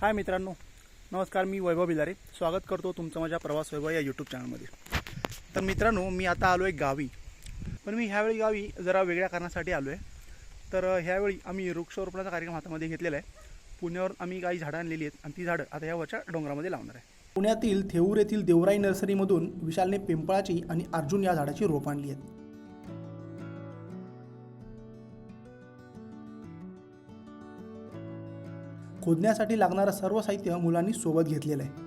हाय मित्रांनो नमस्कार मी वैभव बिलारे. स्वागत करतो तुमचं माझ्या प्रवास वैभव या यूट्यूब चॅनलमध्ये तर मित्रांनो मी आता आलो आहे गावी. पण मी ह्यावेळी गावी जरा वेगळ्या कारणासाठी आलो आहे तर ह्यावेळी आम्ही वृक्षारोपणाचा कार्यक्रम हातामध्ये घेतलेला आहे. पुण्यावर आम्ही काही झाडं आणलेली आहेत आणि ती झाडं आता या वरच्या डोंगरामध्ये लावणार आहे. पुण्यातील थेऊर येथील देवराई नर्सरीमधून विशालने पिंपळाची आणि अर्जुन या झाडाची रोप आणली आहेत. खोदण्यासाठी लागणारं सर्व साहित्य मुलांनी सोबत घेतलेलं आहे.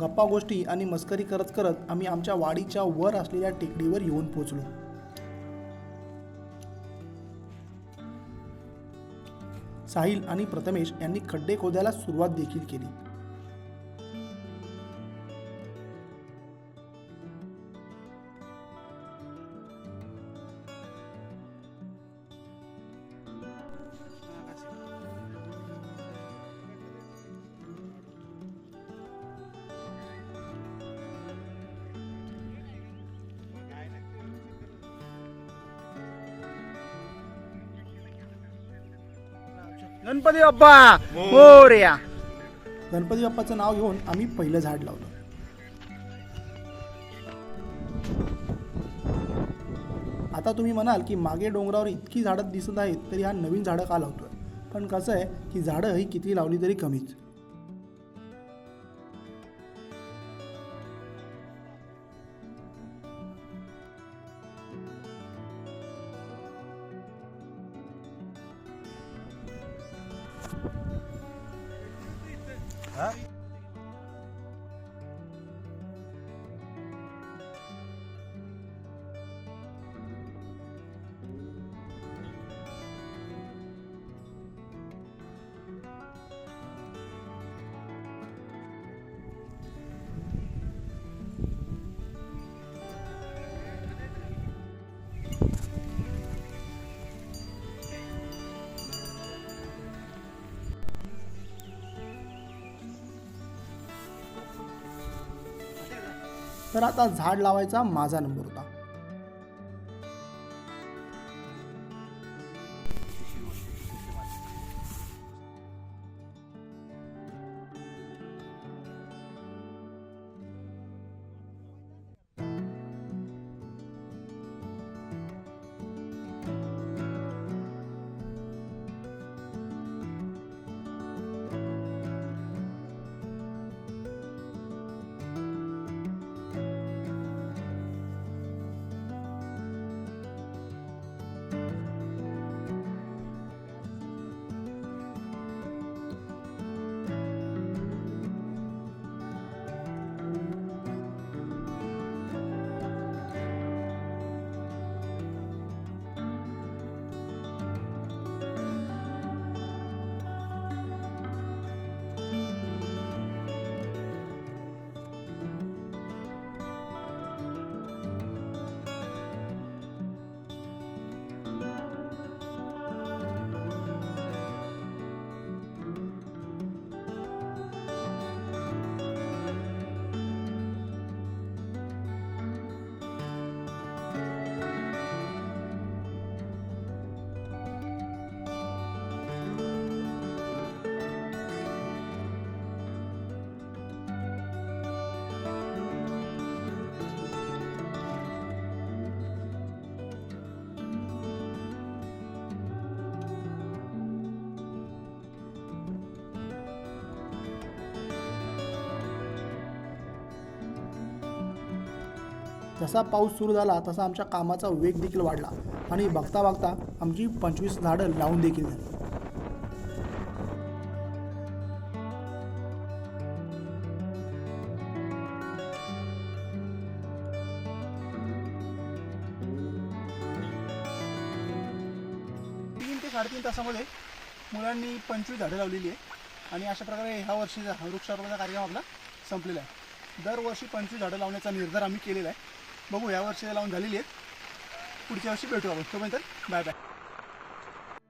गप्पा गोष्टी आणि मस्करी करत करत आम्ही आमच्या वाडीच्या वर असलेल्या टेकडीवर येऊन पोचलो साहिल आणि प्रथमेश यांनी खड्डे खोदायला सुरुवात देखील केली. गणपती बाप्पा! मोरया गणपती बाप्पाचं नाव घेऊन आम्ही पहिलं झाड लावलं. आता तुम्ही म्हणाल की मागे डोंगरावर इतकी झाडं दिसत आहेत तरी हा नवीन झाडं का लावतोय? पण कसं आहे की झाडं ही किती लावली तरी कमीच. 诶 तर आता झाड लावायचा माझा नंबर होता. जसा पाऊस सुरू झाला तसा आमच्या कामाचा वेग देखील वाढला आणि बघता बघता आमची पंचवीस झाडं लावून देखील झाली. तीन ते साडेतीन तासामध्ये मुलांनी पंचवीस झाडं लावलेली आहे आणि अशा प्रकारे ह्या वर्षीचा वृक्षारोपणाचा कार्यक्रम आपला संपलेला आहे. दरवर्षी पंचवीस झाडं लावण्याचा निर्धार आम्ही केलेला आहे. बघू या वर्षी लावून झालेली आहेत. पुढच्या वर्षी भेटू आपण. तोपर्यंत बाय बाय.